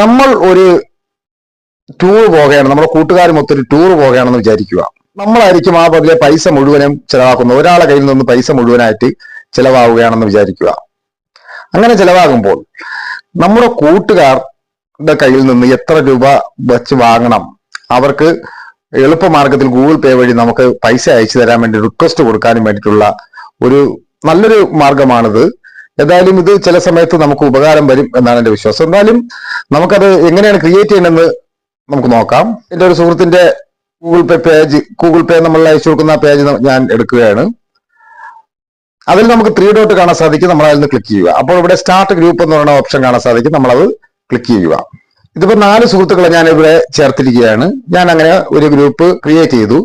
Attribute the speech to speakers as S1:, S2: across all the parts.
S1: നമ്മൾ ഒരു ടൂർ പോകുകയാണ് നമ്മുടെ കൂട്ടുകാരുമൊത്തൊരു ടൂർ പോകുകയാണെന്ന് വിചാരിക്കുക. നമ്മളായിരിക്കും ആ പതിലെ പൈസ മുഴുവനും ചിലവാക്കുന്നത്. ഒരാളെ കയ്യിൽ നിന്ന് പൈസ മുഴുവനായിട്ട് ചിലവാകുകയാണെന്ന് വിചാരിക്കുക. അങ്ങനെ ചിലവാകുമ്പോൾ നമ്മുടെ കൂട്ടുകാരുടെ കയ്യിൽ നിന്ന് എത്ര രൂപ വെച്ച് വാങ്ങണം? അവർക്ക് എളുപ്പമാർഗത്തിൽ ഗൂഗിൾ പേ വഴി നമുക്ക് പൈസ അയച്ചു തരാൻ വേണ്ടി റിക്വസ്റ്റ് കൊടുക്കാനും വേണ്ടിയിട്ടുള്ള ഒരു നല്ലൊരു മാർഗമാണിത്. ഏതായാലും ഇത് ചില സമയത്ത് നമുക്ക് ഉപകാരം വരും എന്നാണ് എന്റെ വിശ്വാസം. എന്നാലും നമുക്കത് എങ്ങനെയാണ് ക്രിയേറ്റ് ചെയ്യണമെന്ന് നമുക്ക് നോക്കാം. എന്റെ ഒരു സുഹൃത്തിന്റെ Google Pay page Google Pay നമ്മൾ അയച്ചു കൊടുക്കുന്ന പേജ് ഞാൻ എടുക്കുകയാണ്. അതിൽ നമുക്ക് ത്രീ ഡോട്ട് കാണാൻ സാധിക്കും നമ്മൾ അതിൽ നിന്ന് ക്ലിക്ക് ചെയ്യുക. അപ്പോൾ ഇവിടെ സ്റ്റാർട്ട് ഗ്രൂപ്പ് എന്ന് പറയുന്ന ഓപ്ഷൻ കാണാൻ സാധിക്കും നമ്മളത് ക്ലിക്ക് ചെയ്യുക. ഇതിപ്പോ നാല് സുഹൃത്തുക്കളെ ഞാൻ ഇവിടെ ചേർത്തിരിക്കുകയാണ്. ഞാൻ അങ്ങനെ ഒരു ഗ്രൂപ്പ് ക്രിയേറ്റ് ചെയ്തു.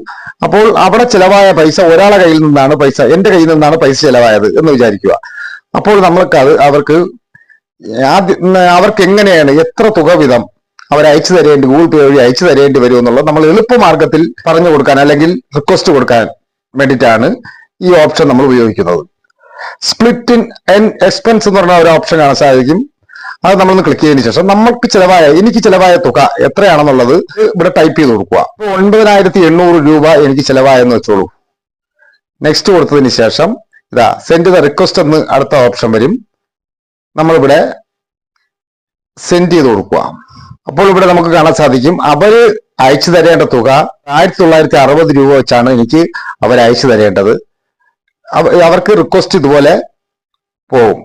S1: അപ്പോൾ അവിടെ ചിലവായ പൈസ ഒരാളെ കയ്യിൽ നിന്നാണ് പൈസ എന്റെ കയ്യിൽ നിന്നാണ് പൈസ ചിലവായത് എന്ന് വിചാരിക്കുക. അപ്പോൾ നമ്മൾക്ക് അത് അവർക്ക് ആദ്യം അവർക്ക് എങ്ങനെയാണ് എത്ര തുക വീതം അവർ അയച്ചു തരേണ്ടി ഗൂഗിൾ പേ വഴി അയച്ചു തരേണ്ടി വരും എന്നുള്ളത് നമ്മൾ എളുപ്പമാർഗത്തിൽ പറഞ്ഞു കൊടുക്കാൻ അല്ലെങ്കിൽ റിക്വസ്റ്റ് കൊടുക്കാൻ വേണ്ടിയിട്ടാണ് ഈ ഓപ്ഷൻ നമ്മൾ ഉപയോഗിക്കുന്നത്. സ്പ്ലിറ്റ് ഇൻ എൻ എക്സ്പെൻസ് എന്ന് പറഞ്ഞ ഒരു ഓപ്ഷൻ കാണാൻ സാധിക്കും. അത് നമ്മളൊന്ന് ക്ലിക്ക് ചെയ്തതിനു ശേഷം നമ്മൾക്ക് ചിലവായ എനിക്ക് ചിലവായ തുക എത്രയാണെന്നുള്ളത് ഇവിടെ ടൈപ്പ് ചെയ്ത് കൊടുക്കുക. ഒൻപതിനായിരത്തി എണ്ണൂറ് രൂപ എനിക്ക് ചിലവായെന്ന് വെച്ചോളൂ. നെക്സ്റ്റ് കൊടുത്തതിന് ശേഷം ഇതാ സെൻഡ് ദ റിക്വസ്റ്റ് എന്ന് അടുത്ത ഓപ്ഷൻ വരും. നമ്മളിവിടെ സെൻഡ് ചെയ്ത് കൊടുക്കുക അപ്പോൾ ഇവിടെ നമുക്ക് കാണാൻ സാധിക്കും അവർ അയച്ചു തരേണ്ട തുക ആയിരത്തി തൊള്ളായിരത്തി അറുപത് രൂപ വെച്ചാണ് എനിക്ക് അവർ അയച്ചു തരേണ്ടത്. അവർക്ക് റിക്വസ്റ്റ് ഇതുപോലെ പോകും